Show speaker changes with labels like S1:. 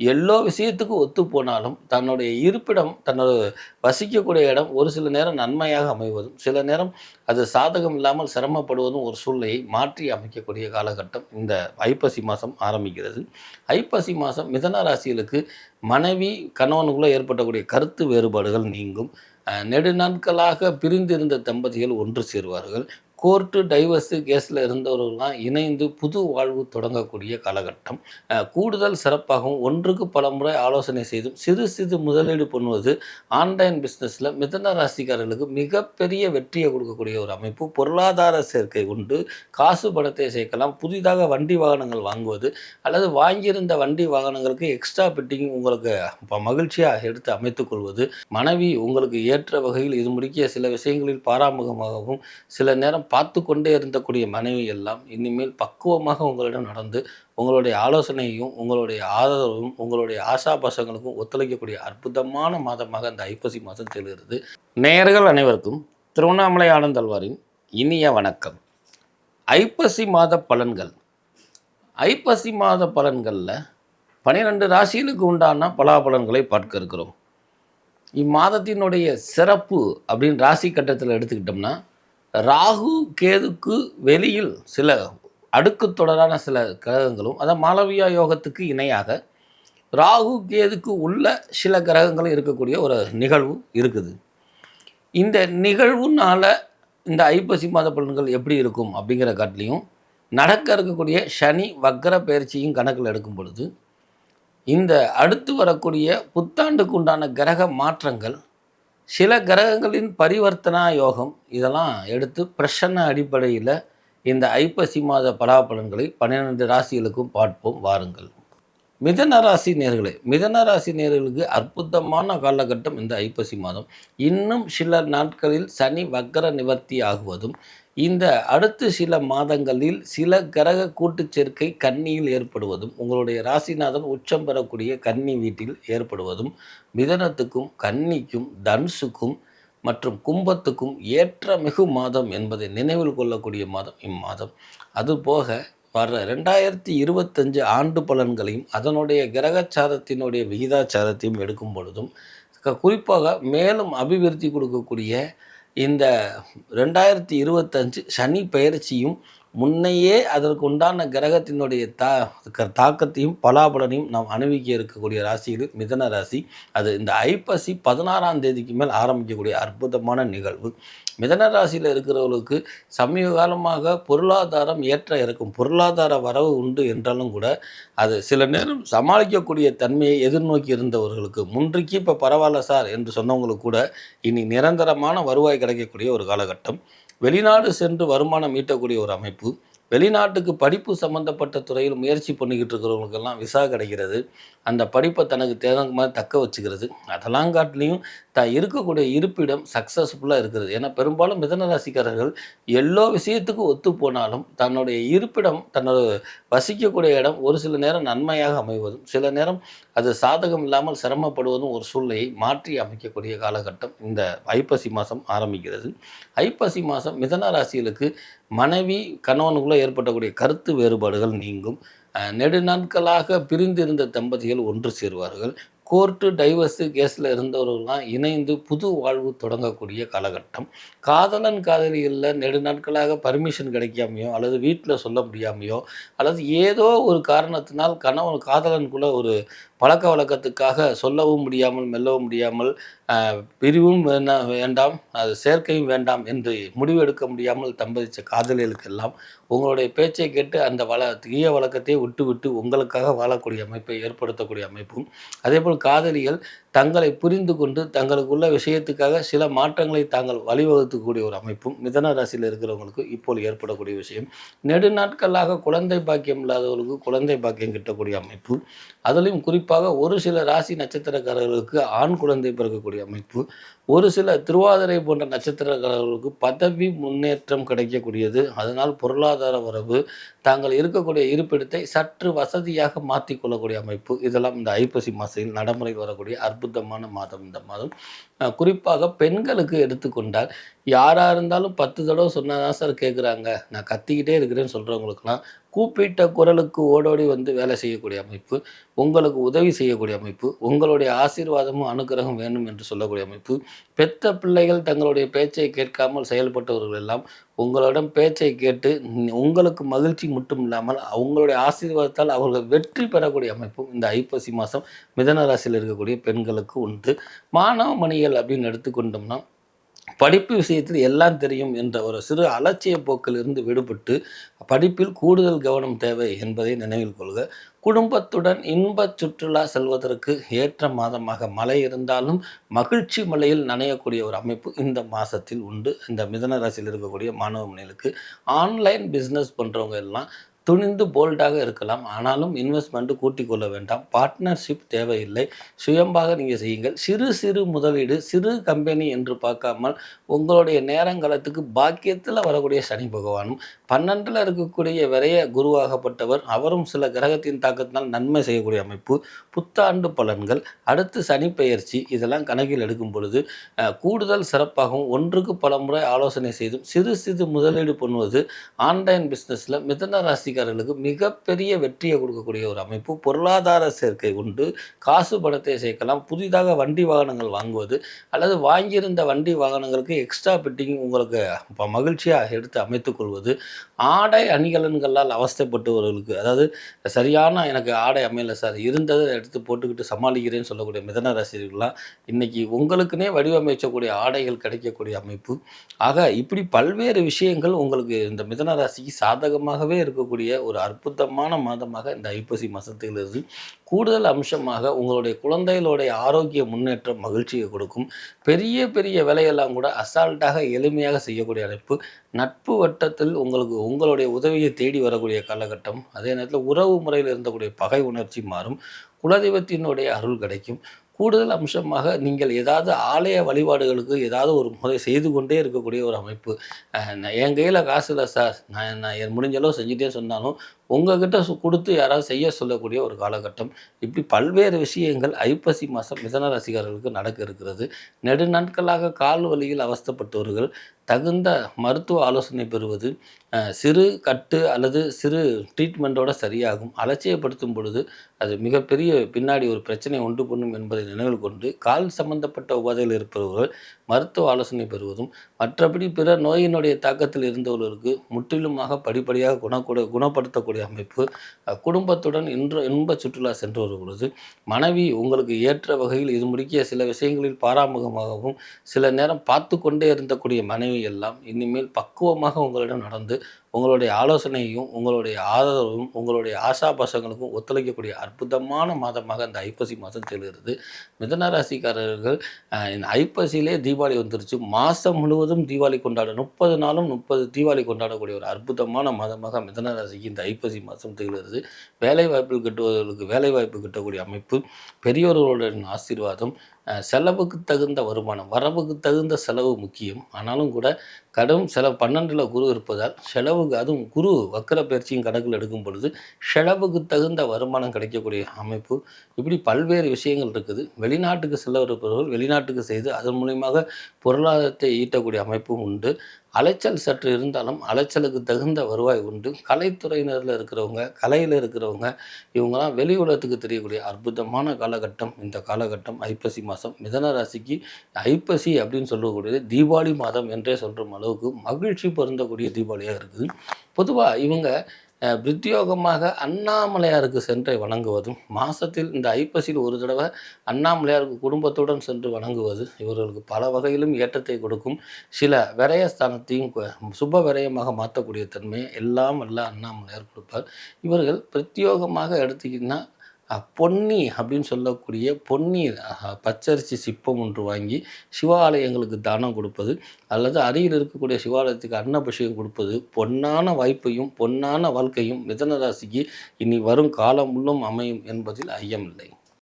S1: எல்லா விஷயத்துக்கும் ஒத்து போனாலும் தன்னுடைய இருப்பிடம் தன்னோட வசிக்கக்கூடிய இடம் ஒரு சில நேரம் நன்மையாக அமைவதும் சில நேரம் அது சாதகம் இல்லாமல் சிரமப்படுவதும் ஒரு சூழ்நிலையை மாற்றி அமைக்கக்கூடிய காலகட்டம் இந்த ஐப்பசி மாதம் ஆரம்பிக்கிறது. ஐப்பசி மாதம் மிதன ராசிகளுக்கு மனைவி கணவனுக்குள்ளே ஏற்படக்கூடிய கருத்து வேறுபாடுகள் நீங்கும். நெடுநாட்களாக பிரிந்திருந்த தம்பதிகள் ஒன்று சேருவார்கள். கோர்ட்டு டைவர்ஸு கேஸில் இருந்தவர்கள்லாம் இணைந்து புது வாழ்வு தொடங்கக்கூடிய காலகட்டம். கூடுதல் சிறப்பாகவும் ஒன்றுக்கு பல முறை ஆலோசனை செய்தும் சிறு சிறு முதலீடு பண்ணுவது ஆன்லைன் பிஸ்னஸில் மிதன ராசிக்காரர்களுக்கு மிகப்பெரிய வெற்றியை கொடுக்கக்கூடிய ஒரு அமைப்பு. பொருளாதார சேர்க்கை உண்டு. காசு பணத்தை சேர்க்கலாம். புதிதாக வண்டி வாகனங்கள் வாங்குவது அல்லது வாங்கியிருந்த வண்டி வாகனங்களுக்கு எக்ஸ்ட்ரா பிட்டிங் உங்களுக்கு மகிழ்ச்சியாக எடுத்து அமைத்துக் கொள்வது. மனைவி உங்களுக்கு ஏற்ற வகையில் இது முடிக்க சில விஷயங்களில் பாராமுகமாகவும் சில நேரம் பார்த்து கொண்டே இருந்தக்கூடிய மனைவி எல்லாம் இனிமேல் பக்குவமாக உங்களிடம் நடந்து உங்களுடைய ஆலோசனையும் உங்களுடைய ஆதரவும் உங்களுடைய ஆசாபாசங்களுக்கும் ஒத்துழைக்கக்கூடிய அற்புதமான மாதமாக இந்த ஐப்பசி மாதம் செல்கிறது நேயர்கள் அனைவருக்கும் திருவண்ணாமலை ஆனந்தல்வாரின் இனிய வணக்கம். ஐப்பசி மாத பலன்கள். ஐப்பசி மாத பலன்களில் பனிரெண்டு ராசிகளுக்கு உண்டான பலாபலன்களை பார்க்க இருக்கிறோம். இம்மாதத்தினுடைய சிறப்பு அப்படின்னு ராசி கட்டத்தில் எடுத்துக்கிட்டோம்னா ராகு கேதுக்கு வெளியில் சில அடுக்கு தொடரான சில கிரகங்களும் அதான் மாளவியா யோகத்துக்கு இணையாக ராகு கேதுக்கு உள்ள சில கிரகங்களும் இருக்கக்கூடிய ஒரு நிகழ்வு இருக்குது. இந்த நிகழ்வுனால இந்த ஐப்பசி மாத பலன்கள் எப்படி இருக்கும் அப்படிங்கிற காட்டிலையும் நடக்க இருக்கக்கூடிய சனி வக்கர பயிற்சியும் கணக்கில் எடுக்கும் பொழுது இந்த அடுத்து வரக்கூடிய புத்தாண்டுக்கு உண்டான கிரக மாற்றங்கள் சில கிரகங்களின் பரிவர்த்தனா யோகம் இதெல்லாம் எடுத்து பிரசன்ன அடிப்படையில் இந்த ஐப்பசி மாத பலாபலன்களை பன்னிரெண்டு ராசிகளுக்கும் பார்ப்போம் வாருங்கள். மிதன ராசி நேர்களே மிதன ராசி நேர்களுக்கு அற்புதமான காலகட்டம் இந்த ஐப்பசி மாதம். இன்னும் சில நாட்களில் சனி வக்கர நிவர்த்தி ஆகுவதும் இந்த அடுத்து சில மாதங்களில் சில கிரக கூட்டுச் சேர்க்கை கன்னியில் ஏற்படுவதும் உங்களுடைய ராசிநாதன் உச்சம் பெறக்கூடிய கன்னி வீட்டில் ஏற்படுவதும் மிதனத்துக்கும் கன்னிக்கும் தனுசுக்கும் மற்றும் கும்பத்துக்கும் ஏற்ற மிகு மாதம் என்பதை நினைவில் கொள்ளக்கூடிய மாதம் இம்மாதம். அதுபோக வர்ற ரெண்டாயிரத்தி இருபத்தஞ்சு ஆண்டு பலன்களையும் அதனுடைய கிரகச்சாரத்தினுடைய விகிதாச்சாரத்தையும் எடுக்கும் பொழுதும் குறிப்பாக மேலும் அபிவிருத்தி கொடுக்கக்கூடிய இந்த ரெண்டாயிரத்தி இருபத்தஞ்சு சனி பயிற்சியும் முன்னையே அதற்கு உண்டான கிரகத்தினுடைய தா தாக்கத்தையும் பலாபலனையும் நாம் அனுபவிக்க இருக்கக்கூடிய ராசிகள் மிதன ராசி. அது இந்த ஐப்பசி பதினாறாம் தேதிக்கு மேல் ஆரம்பிக்கக்கூடிய அற்புதமான நிகழ்வு. மிதன ராசியில் இருக்கிறவர்களுக்கு சமீப காலமாக பொருளாதாரம் ஏற்ற இறக்கும் பொருளாதார வரவு உண்டு என்றாலும் கூட அது சில நேரம் சமாளிக்கக்கூடிய தன்மையை எதிர்நோக்கி இருந்தவர்களுக்கு முன்றைக்கு இப்போ பரவாயில்ல சார் என்று சொன்னவங்களுக்கு கூட இனி நிரந்தரமான வருவாய் கிடைக்கக்கூடிய ஒரு காலகட்டம். வெளிநாடு சென்று வருமானம் ஈட்டக்கூடிய ஒரு அமைப்பு வெளிநாட்டுக்கு படிப்பு சம்மந்தப்பட்ட துறையில் முயற்சி பண்ணிக்கிட்டு இருக்கிறவங்களுக்கெல்லாம் விசா கிடைக்கிறது. அந்த படிப்பை தனக்கு தேவைங்க மாதிரி தக்க வச்சுக்கிறது. அதெல்லாம் காட்டிலையும் தான் இருக்கக்கூடிய இருப்பிடம் சக்ஸஸ்ஃபுல்லாக இருக்கிறது. ஏன்னா பெரும்பாலும் மிதன ராசிக்காரர்கள் எல்லா விஷயத்துக்கும் ஒத்து போனாலும் தன்னுடைய இருப்பிடம் தன்னோட வசிக்கக்கூடிய இடம் ஒரு சில நேரம் நன்மையாக அமைவதும் சில நேரம் அது சாதகம் இல்லாமல் சிரமப்படுவதும் ஒரு சூழ்நிலையை மாற்றி அமைக்கக்கூடிய காலகட்டம் இந்த ஐப்பசி மாதம் ஆரம்பிக்கிறது. ஐப்பசி மாதம் மிதன ராசிகளுக்கு மனைவி கணவனுக்குள்ளே ஏற்படக்கூடிய கருத்து வேறுபாடுகள் நீங்கும். நெடுநாட்களாக பிரிந்திருந்த தம்பதிகள் ஒன்று சேருவார்கள். கோர்ட்டு டைவர்ஸு கேஸில் இருந்தவர்கள்லாம் இணைந்து புது வாழ்வு தொடங்கக்கூடிய காலகட்டம். காதலன் காதலிகளில் நெடுநாட்களாக பர்மிஷன் கிடைக்காமையோ அல்லது வீட்டில் சொல்ல முடியாமையோ அல்லது ஏதோ ஒரு காரணத்தினால் கணவன் காதலனுக்குள்ள ஒரு பழக்க வழக்கத்துக்காக சொல்லவும் முடியாமல் மெல்லவும் முடியாமல் பிரிவும் வேணா வேண்டாம் அது சேர்க்கையும் வேண்டாம் என்று முடிவெடுக்க முடியாமல் தம்பதித்த காதலிகளுக்கெல்லாம் உங்களுடைய பேச்சை கேட்டு அந்த வள தீய வழக்கத்தை விட்டு விட்டு உங்களுக்காக வாழக்கூடிய அமைப்பை ஏற்படுத்தக்கூடிய அமைப்பும் அதேபோல் காதலிகள் தங்களை புரிந்து கொண்டு தங்களுக்குள்ள விஷயத்துக்காக சில மாற்றங்களை தாங்கள் வழிவகுத்துக்கூடிய ஒரு அமைப்பும் மிதன ராசியில் இருக்கிறவங்களுக்கு இப்போது ஏற்படக்கூடிய விஷயம். நெடுநாட்களாக குழந்தை பாக்கியம் இல்லாதவர்களுக்கு குழந்தை பாக்கியம் கிட்டக்கூடிய அமைப்பு. அதுலேயும் குறிப்பாக ஒரு சில ராசி நட்சத்திரக்காரர்களுக்கு ஆண் குழந்தை பிறக்கக்கூடிய அமைப்பு. ஒரு சில திருவாதிரை போன்ற நட்சத்திரக்காரர்களுக்கு பதவி முன்னேற்றம் கிடைக்கக்கூடியது. அதனால் பொருளாதார வரவு தாங்கள் இருக்கக்கூடிய இருப்பிடத்தை சற்று வசதியாக மாற்றிக்கொள்ளக்கூடிய அமைப்பு. இதெல்லாம் இந்த ஐப்பசி மாசையில் நடைமுறை வரக்கூடிய அற்புதமான மாதம் இந்த மாதம். குறிப்பாக பெண்களுக்கு எடுத்துக்கொண்டால் யாராக இருந்தாலும் பத்து தடவை சொன்னால் தான் சார் கேட்குறாங்க நான் கத்திக்கிட்டே இருக்கிறேன்னு சொல்கிறவங்களுக்குலாம் கூப்பிட்ட குரலுக்கு ஓடோடி வந்து வேலை செய்யக்கூடிய அமைப்பு உங்களுக்கு உதவி செய்யக்கூடிய அமைப்பு உங்களுடைய ஆசீர்வாதமும் அனுக்கிரகம் வேண்டும் என்று சொல்லக்கூடிய அமைப்பு பெத்த பிள்ளைகள் தங்களுடைய பேச்சை கேட்காமல் செயல்பட்டவர்கள் எல்லாம் உங்களிடம் பேச்சை கேட்டு உங்களுக்கு மகிழ்ச்சி மட்டும் இல்லாமல் அவங்களுடைய ஆசீர்வாதத்தால் அவர்கள் வெற்றி பெறக்கூடிய அமைப்பும் இந்த ஐப்பசி மாதம் மிதன ராசியில் இருக்கக்கூடிய பெண்களுக்கு உண்டு. மாணவ மணிகள் அப்படின்னு எடுத்துக்கொண்டோம்னா படிப்பு விஷயத்தில் எல்லாம் தெரியும் என்ற ஒரு சிறு அலட்சிய போக்கிலிருந்து விடுபட்டு படிப்பில் கூடுதல் கவனம் தேவை என்பதை நினைவில் கொள்க. குடும்பத்துடன் இன்ப சுற்றுலா செல்வதற்கு ஏற்ற மாதமாக மழை இருந்தாலும் மகிழ்ச்சி மலையில் நனையக்கூடிய ஒரு அமைப்பு இந்த மாதத்தில் உண்டு. இந்த மிதன ராசியில் இருக்கக்கூடிய மாணவ மணிகளுக்கு ஆன்லைன் பிஸ்னஸ் பண்ணுறவங்க எல்லாம் துணிந்து போல்டாக இருக்கலாம். ஆனாலும் இன்வெஸ்ட்மெண்ட்டு கூட்டிக் கொள்ள வேண்டாம். பார்ட்னர்ஷிப் தேவையில்லை. சுயம்பாக நீங்கள் செய்யுங்கள். சிறு சிறு முதலீடு சிறு கம்பெனி என்று பார்க்காமல் உங்களுடைய நேரங்காலத்துக்கு பாக்கியத்தில் வரக்கூடிய சனி பகவானும் பன்னெண்டில் இருக்கக்கூடிய விரைய குருவாகப்பட்டவர் அவரும் சில கிரகத்தின் தாக்கத்தினால் நன்மை செய்யக்கூடிய அமைப்பு புத்தாண்டு பலன்கள் அடுத்து சனி பெயர்ச்சி இதெல்லாம் கணக்கில் எடுக்கும் பொழுது கூடுதல் சிறப்பாகவும் ஒன்றுக்கு பல முறை ஆலோசனை செய்தும் சிறு சிறு முதலீடு பண்ணுவது ஆன்லைன் பிஸ்னஸில் மிதன ராசிக்காரர்களுக்கு மிகப்பெரிய வெற்றியை கொடுக்கக்கூடிய ஒரு அமைப்பு. பொருளாதார சேர்க்கை உண்டு காசு பணத்தை சேர்க்கலாம் புதிதாக வண்டி வாகனங்கள் வாங்குவது அல்லது வாங்கியிருந்த வண்டி வாகனங்களுக்கு எக்ஸ்ட்ரா பிட்டிங் உங்களுக்கு இப்போ மகிழ்ச்சியாக எடுத்து அமைத்துக்கொள்வது ஆடை அணிகலன்களால் அவஸ்தைப்பட்டவர்களுக்கு அதாவது சரியான எனக்கு ஆடை அமையல சார் இருந்ததை எடுத்து போட்டுக்கிட்டு சமாளிக்கிறேன்னு சொல்லக்கூடிய மிதன ரசிகர்கள்லாம் இன்றைக்கி உங்களுக்குனே வடிவமைச்சக்கூடிய ஆடைகள் கிடைக்கக்கூடிய அமைப்பு. ஆக இப்படி பல்வேறு விஷயங்கள் உங்களுக்கு இந்த மிதன ராசிக்கு சாதகமாகவே இருக்கக்கூடிய ஒரு அற்புதமான மாதமாக இந்த ஐப்பசி மாதத்திலிருந்து கூடுதல் அம்சமாக உங்களுடைய குழந்தைகளுடைய ஆரோக்கிய முன்னேற்றம் மகிழ்ச்சியை கொடுக்கும். பெரிய பெரிய வேலையெல்லாம் கூட அசால்ட்டாக எளிமையாக செய்யக்கூடிய அமைப்பு. நட்பு வட்டத்தில் உங்களுக்கு உங்களுடைய உதவியை தேடி வரக்கூடிய காலகட்டம் அதே நேரத்தில் உறவு முறையில் இருந்தக்கூடிய பகை உணர்ச்சி மாறும். குலதெய்வத்தினுடைய அருள் கிடைக்கும். கூடுதல் அம்சமாக நீங்கள் ஏதாவது ஆலய வழிபாடுகளுக்கு ஏதாவது ஒரு முறை செய்து கொண்டே இருக்கக்கூடிய ஒரு அமைப்பு. என் கையில் காசு இல்லை சார் நான் நான் என் முடிஞ்சளவு செஞ்சுட்டே சொன்னாலும் உங்ககிட்ட கொடுத்து யாராவது செய்ய சொல்லக்கூடிய ஒரு காலகட்டம். இப்படி பல்வேறு விஷயங்கள் ஐப்பசி மாதம் மிதன ரசிகர்களுக்கு நடக்க இருக்கிறது. நெடுநாட்களாக கால் வலியில் அவஸ்தப்பட்டவர்கள் தகுந்த மருத்துவ ஆலோசனை பெறுவது சிறு கட்டு அல்லது சிறு ட்ரீட்மெண்ட்டோட சரியாகும். அலட்சியப்படுத்தும் பொழுது அது மிகப்பெரிய பின்னாடி ஒரு பிரச்சனை உண்டு பண்ணும் என்பதை நினைவில் கொண்டு கால் சம்பந்தப்பட்ட உபாதைகள் இருப்பவர்கள் மருத்துவ ஆலோசனை பெறுவதும் மற்றபடி பிற நோயினுடைய தாக்கத்தில் இருந்தவர்களுக்கு முற்றிலுமாக படிப்படியாக குணக்கூட குணப்படுத்தக்கூடிய அமைப்பு குடும்பத்துடன் இன்று இன்ப சுற்றுலா சென்று வரும் பொழுது மனைவி உங்களுக்கு ஏற்ற வகையில் இது முடிக்கிய சில விஷயங்களில் பாராமுகமாகவும் சில நேரம் பார்த்து கொண்டே இருந்தக்கூடிய மனைவி எல்லாம் இனிமேல் பக்குவமாக உங்களிடம் நடந்து உங்களுடைய ஆலோசனையும் உங்களுடைய ஆதரவும் உங்களுடைய ஆசாபாசங்களுக்கும் ஒத்துழைக்கக்கூடிய அற்புதமான மாதமாக இந்த ஐப்பசி மாதம் செல்கிறது. மிதனராசிக்காரர்கள் இந்த ஐப்பசியிலே தீபாவளி வந்துருச்சு. மாதம் முழுவதும் தீபாவளி கொண்டாட முப்பது நாளும் முப்பது தீபாவளி கொண்டாடக்கூடிய ஒரு அற்புதமான மாதமாக மிதனராசிக்கு இந்த ஐப்பசி மாதம் திகழ்கிறது. வேலை வாய்ப்பில் கிட்டுவதற்கு வேலை வாய்ப்பு கிட்டக்கூடிய அமைப்பு பெரியோர்களுடன் ஆசீர்வாதம் செலவுக்கு தகுந்த வருமானம். வரவுக்கு தகுந்த செலவு முக்கியம். ஆனாலும் கூட கடும் செலவு பன்னெண்டில் குரு இருப்பதால் செலவுக்கு அதுவும் குரு வக்கர பயிற்சியும் கணக்கில் எடுக்கும் பொழுது செலவுக்கு தகுந்த வருமானம் கிடைக்கக்கூடிய அமைப்பு. இப்படி பல்வேறு விஷயங்கள் இருக்குது. வெளிநாட்டுக்கு செல்ல இருப்பவர்கள் வெளிநாட்டுக்கு செய்து அதன் மூலியமாக பொருளாதாரத்தை ஈட்டக்கூடிய அமைப்பும் உண்டு. அலைச்சல் சற்று இருந்தாலும் அலைச்சலுக்கு தகுந்த வருவாய் உண்டு. கலைத்துறையினரில் இருக்கிறவங்க கலையில் இருக்கிறவங்க இவங்கெல்லாம் வெளி உலகத்துக்கு தெரியக்கூடிய அற்புதமான காலகட்டம். இந்த காலகட்டம் ஐப்பசி மாதம். மிதன ராசிக்கு ஐப்பசி அப்படின்னு சொல்லக்கூடியது தீபாவளி மாதம் என்றே சொல்கிற அளவுக்கு மகிழ்ச்சி பொருந்தக்கூடிய தீபாவளியாக இருக்குது. பொதுவாக இவங்க பிரத்யோகமாக அண்ணாமலையாருக்கு சென்று வணங்குவதும் மாதத்தில் இந்த ஐப்பசியில் ஒரு தடவை அண்ணாமலையாருக்கு குடும்பத்துடன் சென்று வணங்குவது இவர்களுக்கு பல வகையிலும் ஏற்றத்தை கொடுக்கும். சில விரயஸ்தானத்தையும் சுப விரயமாக மாற்றக்கூடிய தன்மையை எல்லாம் அல்ல அண்ணாமலையார் கொடுப்பார். இவர்கள் பிரத்யோகமாக எடுத்திங்கன்னா பொன்னி அப்படின்னு சொல்லக்கூடிய பொன்னி பச்சரிசி சிப்பம் ஒன்று வாங்கி சிவாலயங்களுக்கு தானம் கொடுப்பது அல்லது அருகில் இருக்கக்கூடிய சிவாலயத்துக்கு அன்னபிஷேகம் கொடுப்பது பொன்னான வாய்ப்பையும் பொன்னான வாழ்க்கையும் மிதனராசிக்கு இனி வரும் காலம் உள்ளும் அமையும் என்பதில் ஐயமில்லை.